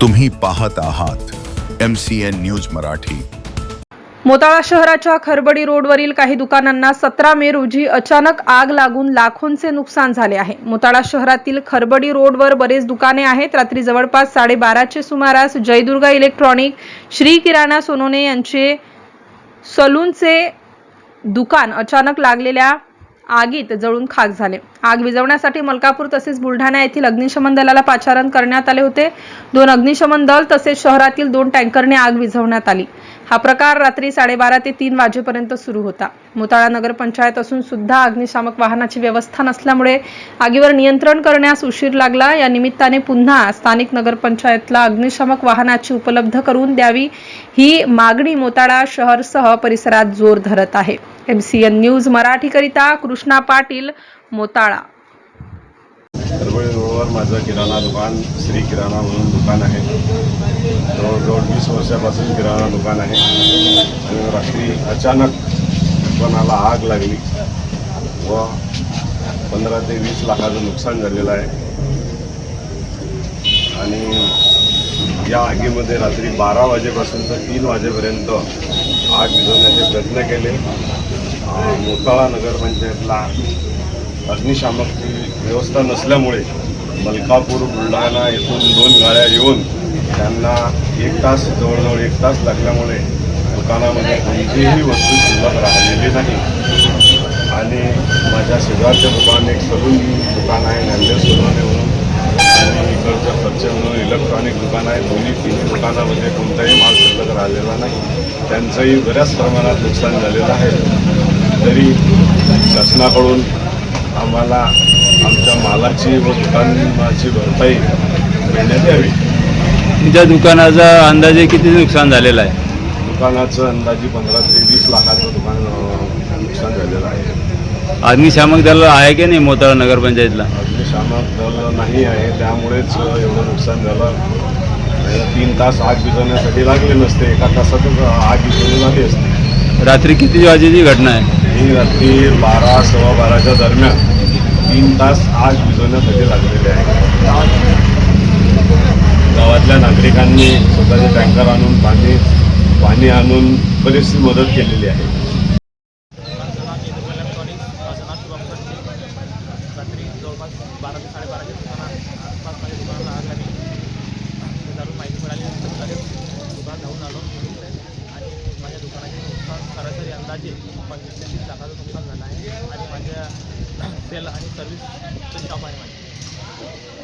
तुम्ही पाहत आहात M C N news Marathi. Motala शहराच्या खरबडी रोडवरील काही दुकानांना सतरा मे रोजी अचानक आग लागून लाखोंचे नुकसान झाले आहे. मोताळा शहरातील खरबडी रोडवर बरेच दुकाने आहेत. रात्री जवळपास साडेबाराचे सुमारास जयदुर्गा इलेक्ट्रॉनिक श्री किराणा सोनोने यांचे सलूनचे दुकान अचानक लागलेल्या आगीत जळून खाक झाले. आग विझवण्यासाठी मलकापूर तसेच बुलढाणा येथील अग्निशमन दलाला पाचारण करण्यात आले होते. दोन अग्निशमन दल तसेच शहरातील दोन टँकरने आग विझवण्यात आली. हा प्रकार रात्री साडेबारा ते तीन वाजेपर्यंत सुरू होता. मोताळा नगरपंचायत असून सुद्धा अग्निशामक वाहनाची व्यवस्था नसल्यामुळे आगीवर नियंत्रण करण्यास उशीर लागला. या निमित्ताने पुन्हा स्थानिक नगरपंचायतला अग्निशामक वाहनाची उपलब्ध करून द्यावी ही मागणी मोताळा शहरसह परिसरात जोर धरत आहे. एम सी एन न्यूज मराठीकरिता कृष्णा पाटील मोताळा. परभणी रोडवर माझं किराणा दुकान श्री किराणा म्हणून दुकान आहे. जवळजवळ वीस वर्षापासून किराणा दुकान आहे. आणि रात्री अचानक दुकानाला आग लागली व पंधरा ते वीस लाखाचं नुकसान झालेलं आहे. आणि या आगीमध्ये रात्री बारा वाजेपासून तर तीन वाजेपर्यंत आग विझवण्याचे प्रयत्न केले. मोताळा नगरपंचायतला अग्निशामकची व्यवस्था नसल्यामुळे मलकापूर बुलढाणा येथून दोन गाड्या येऊन त्यांना एक तास जवळजवळ एक तास लागल्यामुळे दुकानामध्ये कोणतीही वस्तू शिल्लक राहिलेली नाही. आणि माझ्या शेजारच्या दुकान एक सलून दुकान आहे नॅन्डेल सोनवणे म्हणून. आणि इकडचं खर्चे म्हणून इलेक्ट्रॉनिक दुकान आहे. दोन्ही तिन्ही दुकानामध्ये कोणताही माल शिल्लक राहिलेला नाही. त्यांचंही बऱ्याच प्रमाणात नुकसान झालेलं आहे. तरी शासनाकडून आम्हाला आमच्या मालाची व दुकानाची भरपाई मिळण्यात यावी. तुमच्या दुकानाचा अंदाजे किती नुकसान झालेलं आहे? दुकानाचं अंदाजे पंधरा ते वीस लाखाचं दुकान नुकसान झालेलं आहे. अग्निशामक दल आहे की नाही मोताळा नगरपंचायतला? अग्निशामक दल नाही आहे त्यामुळेच एवढं नुकसान झालं. तीन तास आग विझवण्यासाठी लागले नसते एका तासातच आग विझवली झाली असते. रात्री किती वाजेची घटना आहे? ही रात्री बारा सव्वा बाराच्या दरम्यान तीन तास आग विझवण्यासाठी लागलेले आहे. गावातल्या नागरिकांनी स्वतःचे टँकर आणून पाणी पाणी आणून बरीचशी मदत केलेली आहे. रात्री जवळपास बारा ते साडेबाराच्या दुकानात आसपास माझ्या दुकानाला आग लागली जाणून माहिती मिळाली लगेच दुकान धावून आलो आणि माझ्या दुकानाचे नुकसान सरासरी अंदाजे पंचवीस ते तीस लाखाचं नुकसान झालं आहे आणि माझ्या सेल आणि सर्व्हिसचं शॉप आहे माझी